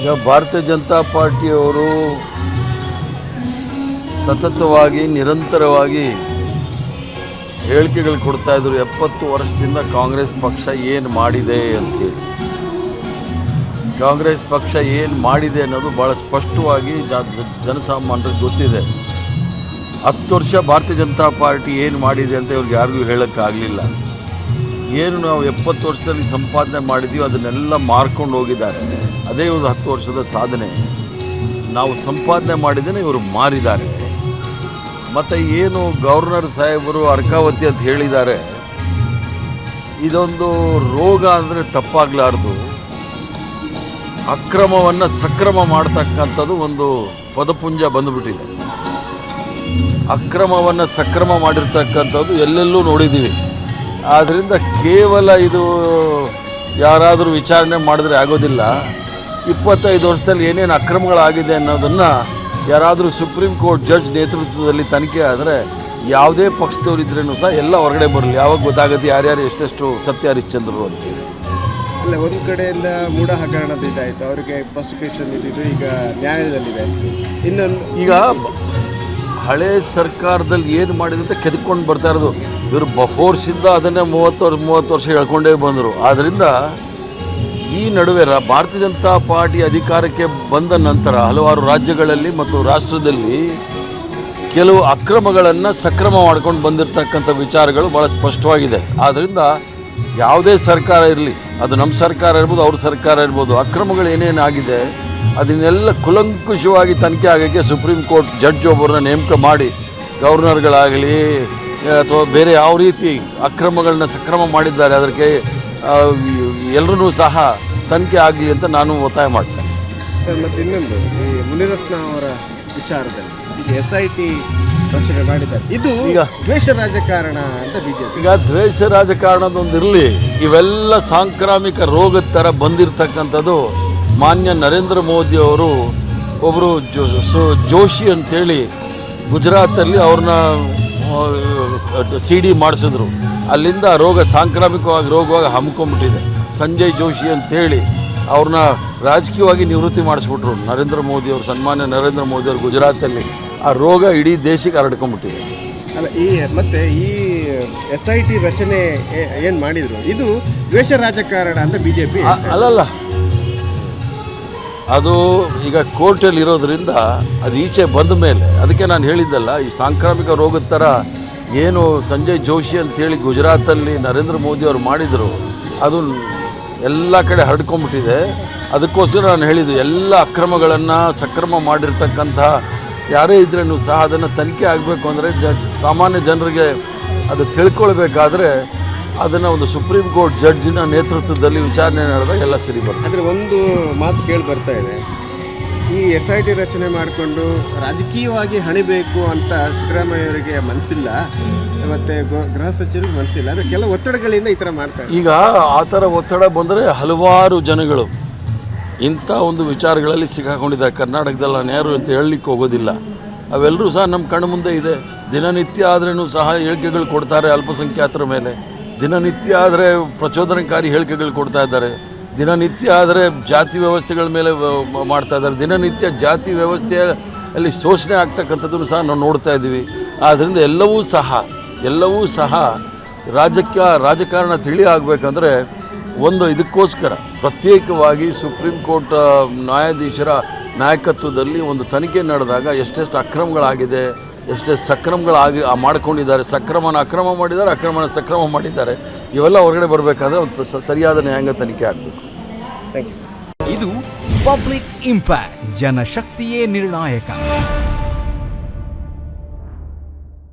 ಈಗ ಭಾರತೀಯ ಜನತಾ ಪಾರ್ಟಿಯವರು ಸತತವಾಗಿ, ನಿರಂತರವಾಗಿ ಹೇಳಿಕೆಗಳು ಕೊಡ್ತಾ ಇದ್ರು. ಎಪ್ಪತ್ತು ವರ್ಷದಿಂದ ಕಾಂಗ್ರೆಸ್ ಪಕ್ಷ ಏನು ಮಾಡಿದೆ ಅಂತೇಳಿ ಕಾಂಗ್ರೆಸ್ ಪಕ್ಷ ಏನು ಮಾಡಿದೆ ಅನ್ನೋದು ಭಾಳ ಸ್ಪಷ್ಟವಾಗಿ ಜನಸಾಮಾನ್ಯರಿಗೆ ಗೊತ್ತಿದೆ. ಹತ್ತು ವರ್ಷ ಭಾರತೀಯ ಜನತಾ ಪಾರ್ಟಿ ಏನು ಮಾಡಿದೆ ಅಂತ ಇವ್ರಿಗೆ ಯಾರಿಗೂ ಹೇಳೋಕ್ಕಾಗಲಿಲ್ಲ. ಏನು ನಾವು ಎಪ್ಪತ್ತು ವರ್ಷದಲ್ಲಿ ಸಂಪಾದನೆ ಮಾಡಿದ್ದೀವಿ ಅದನ್ನೆಲ್ಲ ಮಾರ್ಕೊಂಡು ಹೋಗಿದ್ದಾರೆ. ಅದೇ ಒಂದು ಹತ್ತು ವರ್ಷದ ಸಾಧನೆ. ನಾವು ಸಂಪಾದನೆ ಮಾಡಿದ್ದೇನೆ, ಇವರು ಮಾರಿದ್ದಾರೆ. ಮತ್ತು ಏನು ಗವರ್ನರ್ ಸಾಹೇಬರು ಅರ್ಕಾವತಿ ಅಂತ ಹೇಳಿದ್ದಾರೆ. ಇದೊಂದು ರೋಗ ಅಂದರೆ ತಪ್ಪಾಗಲಾರ್ದು. ಅಕ್ರಮವನ್ನು ಸಕ್ರಮ ಮಾಡ್ತಕ್ಕಂಥದ್ದು ಒಂದು ಪದಪುಂಜ ಬಂದುಬಿಟ್ಟಿದೆ. ಅಕ್ರಮವನ್ನು ಸಕ್ರಮ ಮಾಡಿರ್ತಕ್ಕಂಥದ್ದು ಎಲ್ಲೆಲ್ಲೂ ನೋಡಿದ್ದೀವಿ. ಆದ್ದರಿಂದ ಕೇವಲ ಇದು ಯಾರಾದರೂ ವಿಚಾರಣೆ ಮಾಡಿದ್ರೆ ಆಗೋದಿಲ್ಲ. ಇಪ್ಪತ್ತೈದು ವರ್ಷದಲ್ಲಿ ಏನೇನು ಅಕ್ರಮಗಳಾಗಿದೆ ಅನ್ನೋದನ್ನು ಯಾರಾದರೂ ಸುಪ್ರೀಂ ಕೋರ್ಟ್ ಜಡ್ಜ್ ನೇತೃತ್ವದಲ್ಲಿ ತನಿಖೆ ಆದರೆ ಯಾವುದೇ ಪಕ್ಷದವರಿದ್ರೂ ಸಹ ಎಲ್ಲ ಹೊರಗಡೆ ಬರಲಿ. ಯಾವಾಗ ಗೊತ್ತಾಗುತ್ತೆ ಯಾರ್ಯಾರು ಎಷ್ಟೆಷ್ಟು ಸತ್ಯ ಹರಿಶ್ಚಂದ್ರರು ಅಂತೇಳಿ ಅಲ್ಲ ಒಂದು ಕಡೆಯಿಂದ ಮೂಢ ಹಗರಣದ ಇದಾಯಿತು ಅವರಿಗೆ ಪ್ರಾಸಿಕ್ಯೂಷನ್ ಇದ್ದಿದ್ದು ಈಗ ನ್ಯಾಯಾಲಯದಲ್ಲಿದೆ. ಇನ್ನೊಂದು ಈಗ ಹಳೆ ಸರ್ಕಾರದಲ್ಲಿ ಏನು ಮಾಡಿದೆ ಅಂತ ಕೆದ್ಕೊಂಡು ಬರ್ತಾ ಇರೋದು. ಇವರು ಬಫೋರ್ಸಿಂದ ಅದನ್ನೇ ಮೂವತ್ತು ವರ್ಷ ಮೂವತ್ತು ವರ್ಷ ಹೇಳ್ಕೊಂಡೇ ಬಂದರು. ಆದ್ದರಿಂದ ಈ ನಡುವೆ ಭಾರತೀಯ ಜನತಾ ಪಾರ್ಟಿ ಅಧಿಕಾರಕ್ಕೆ ಬಂದ ನಂತರ ಹಲವಾರು ರಾಜ್ಯಗಳಲ್ಲಿ ಮತ್ತು ರಾಷ್ಟ್ರದಲ್ಲಿ ಕೆಲವು ಅಕ್ರಮಗಳನ್ನು ಸಕ್ರಮ ಮಾಡ್ಕೊಂಡು ಬಂದಿರತಕ್ಕಂಥ ವಿಚಾರಗಳು ಭಾಳ ಸ್ಪಷ್ಟವಾಗಿದೆ. ಆದ್ದರಿಂದ ಯಾವುದೇ ಸರ್ಕಾರ ಇರಲಿ, ಅದು ನಮ್ಮ ಸರ್ಕಾರ ಇರ್ಬೋದು, ಅವ್ರ ಸರ್ಕಾರ ಇರ್ಬೋದು, ಅಕ್ರಮಗಳು ಏನೇನಾಗಿದೆ, ಅದನ್ನೆಲ್ಲ ಕುಲಂಕುಷವಾಗಿ ತನಿಖೆ ಆಗೋಕ್ಕೆ ಸುಪ್ರೀಂ ಕೋರ್ಟ್ ಜಡ್ಜ್ ಒಬ್ಬರನ್ನ ನೇಮಕ ಮಾಡಿ, ಗವರ್ನರ್ಗಳಾಗಲಿ, ಅಥವಾ ಬೇರೆ ಯಾವ ರೀತಿ ಅಕ್ರಮಗಳನ್ನ ಸಕ್ರಮ ಮಾಡಿದ್ದಾರೆ, ಅದಕ್ಕೆ ಎಲ್ಲರೂ ಸಹ ತನಿಖೆ ಆಗಲಿ ಅಂತ ನಾನು ಒತ್ತಾಯ ಮಾಡ್ತೇನೆ. ಸರ್, ಮತ್ತು ಇನ್ನೊಂದು ಮುನಿರತ್ನ ಅವರ ವಿಚಾರದಲ್ಲಿ. ಈಗ ಎಸ್ ಐ ಟಿ ರಚನೆ ಮಾಡಿದ್ದಾರೆ. ಇದು ಈಗ- ದ್ವೇಷ ರಾಜಕಾರಣ ಅಂತ ಬಿಜೆಪಿ. ಈಗ ದ್ವೇಷ ರಾಜಕಾರಣದೊಂದು ಇರಲಿ ಇವೆಲ್ಲ ಸಾಂಕ್ರಾಮಿಕ ರೋಗದ ಥರ ಬಂದಿರತಕ್ಕಂಥದ್ದು ಮಾನ್ಯ ನರೇಂದ್ರ ಮೋದಿ ಅವರು ಒಬ್ಬರು ಜೋ ಸು- ಜೋಶಿ ಅಂತೇಳಿ ಗುಜರಾತಲ್ಲಿ ಅವ್ರನ್ನ ಸಿ ಡಿ ಮಾಡಿಸಿದ್ರು. ಅಲ್ಲಿಂದ ಆ ರೋಗ ಸಾಂಕ್ರಾಮಿಕವಾಗಿ ರೋಗವಾಗಿ ಹಮ್ಮಿಕೊಂಡ್ಬಿಟ್ಟಿದೆ. ಸಂಜಯ್ ಜೋಶಿ ಅಂತೇಳಿ ಅವ್ರನ್ನ ರಾಜಕೀಯವಾಗಿ ನಿವೃತ್ತಿ ಮಾಡಿಸ್ಬಿಟ್ರು ನರೇಂದ್ರ ಮೋದಿ ಅವರು ಸನ್ಮಾನ್ಯ ನರೇಂದ್ರ ಮೋದಿ ಅವರು ಗುಜರಾತಲ್ಲಿ. ಆ ರೋಗ ಇಡೀ ದೇಶಕ್ಕೆ ಹರಡ್ಕೊಂಡ್ಬಿಟ್ಟಿದೆ. ಅಲ್ಲ ಈ ಮತ್ತೆ ಈ ಎಸ್ ಐ ಟಿ ರಚನೆ ಏನು ಮಾಡಿದ್ರು? ಇದು ದ್ವೇಷ ರಾಜಕಾರಣ ಅಂತ ಬಿ ಜೆ ಪಿ ಅಲ್ಲಲ್ಲ. ಅದು ಈಗ ಕೋರ್ಟಲ್ಲಿ ಇರೋದ್ರಿಂದ ಅದು ಈಚೆ ಬಂದ ಮೇಲೆ ಅದಕ್ಕೆ ನಾನು ಹೇಳಿದ್ದಲ್ಲ ಈ ಸಾಂಕ್ರಾಮಿಕ ರೋಗದ ಥರ ಏನು ಸಂಜಯ್ ಜೋಶಿ ಅಂತೇಳಿ ಗುಜರಾತಲ್ಲಿ ನರೇಂದ್ರ ಮೋದಿ ಅವರು ಮಾಡಿದರು ಅದು ಎಲ್ಲ ಕಡೆ ಹರಡ್ಕೊಂಡ್ಬಿಟ್ಟಿದೆ. ಅದಕ್ಕೋಸ್ಕರ ನಾನು ಹೇಳಿದ್ದು, ಎಲ್ಲ ಅಕ್ರಮಗಳನ್ನು ಸಕ್ರಮ ಮಾಡಿರ್ತಕ್ಕಂಥ ಯಾರೇ ಇದ್ರೂ ಸಹ ಅದನ್ನು ತನಿಖೆ ಆಗಬೇಕು ಅಂದರೆ ಜ, ಸಾಮಾನ್ಯ ಜನರಿಗೆ ಅದು ತಿಳ್ಕೊಳ್ಬೇಕಾದ್ರೆ ಅದನ್ನು ಒಂದು ಸುಪ್ರೀಂ ಕೋರ್ಟ್ ಜಡ್ಜಿನ ನೇತೃತ್ವದಲ್ಲಿ ವಿಚಾರಣೆ ನಡೆದಾಗ ಎಲ್ಲ ಸರಿ ಬರ್ತದೆ. ಅಂದರೆ ಒಂದು ಮಾತು ಕೇಳಿ ಬರ್ತಾ ಇದೆ. ಈ ಎಸ್ ಐ ಟಿ ರಚನೆ ಮಾಡಿಕೊಂಡು ರಾಜಕೀಯವಾಗಿ ಹಣಿಬೇಕು ಅಂತ ಸಿದ್ದರಾಮಯ್ಯವರಿಗೆ ಮನಸ್ಸಿಲ್ಲ ಮತ್ತು ಗೃಹ ಸಚಿವರಿಗೆ ಮನಸ್ಸಿಲ್ಲ ಅಂದರೆ ಕೆಲವು ಒತ್ತಡಗಳಿಂದ ಈ ಥರ ಮಾಡ್ತಾರೆ ಈಗ ಆ ಥರ ಒತ್ತಡ ಬಂದರೆ ಹಲವಾರು ಜನಗಳು ಇಂಥ ಒಂದು ವಿಚಾರಗಳಲ್ಲಿ ಸಿಕ್ಕಾಕೊಂಡಿದ್ದಾರೆ. ಕರ್ನಾಟಕದಲ್ಲಿ ನಾನು ಅಂತ ಹೇಳಲಿಕ್ಕೆ ಹೋಗೋದಿಲ್ಲ. ಅವೆಲ್ಲರೂ ಸಹ ನಮ್ಮ ಕಣ್ಣು ಮುಂದೆ ಇದೆ. ದಿನನಿತ್ಯ ಆದ್ರೂ ಸಹ ಹೇಳಿಕೆಗಳು ಕೊಡ್ತಾರೆ ಅಲ್ಪಸಂಖ್ಯಾತರ ಮೇಲೆ. ದಿನನಿತ್ಯ ಆದರೆ ಪ್ರಚೋದನಕಾರಿ ಹೇಳಿಕೆಗಳು ಕೊಡ್ತಾ ಇದ್ದಾರೆ. ದಿನನಿತ್ಯ ಆದರೆ ಜಾತಿ ವ್ಯವಸ್ಥೆಗಳ ಮೇಲೆ ಮಾಡ್ತಾ ಇದ್ದಾರೆ. ದಿನನಿತ್ಯ ಜಾತಿ ವ್ಯವಸ್ಥೆಯಲ್ಲಿ ಶೋಷಣೆ ಆಗ್ತಕ್ಕಂಥದ್ದನ್ನು ಸಹ ನಾವು ನೋಡ್ತಾ ಇದ್ದೀವಿ. ಆದ್ದರಿಂದ ಎಲ್ಲವೂ ಸಹ ಎಲ್ಲವೂ ಸಹ ರಾಜಕೀಯ, ರಾಜಕಾರಣ ತಿಳಿ ಆಗಬೇಕಂದ್ರೆ ಒಂದು ಇದಕ್ಕೋಸ್ಕರ ಪ್ರತ್ಯೇಕವಾಗಿ ಸುಪ್ರೀಂ ಕೋರ್ಟ್ ನ್ಯಾಯಾಧೀಶರ ನಾಯಕತ್ವದಲ್ಲಿ ಒಂದು ತನಿಖೆ ನಡೆದಾಗ ಎಷ್ಟೆಷ್ಟು ಅಕ್ರಮಗಳಾಗಿದೆ, ಎಷ್ಟೆಷ್ಟು ಸಕ್ರಮಗಳಾಗಿ ಮಾಡ್ಕೊಂಡಿದ್ದಾರೆ. ಸಕ್ರಮನ ಅಕ್ರಮ ಮಾಡಿದ್ದಾರೆ, ಅಕ್ರಮನ ಸಕ್ರಮ ಮಾಡಿದ್ದಾರೆ. ಇವೆಲ್ಲ ಹೊರಗಡೆ ಬರಬೇಕಾದ್ರೆ ಒಂದು ಸರಿಯಾದ ನ್ಯಾಯಾಂಗ ತನಿಖೆ ಆಗಬೇಕು. ಥ್ಯಾಂಕ್ ಯು ಸರ್ ಇದು ಪಬ್ಲಿಕ್ ಇಂಪ್ಯಾಕ್ಟ್ ಜನಶಕ್ತಿಯೇ ನಿರ್ಣಾಯಕ.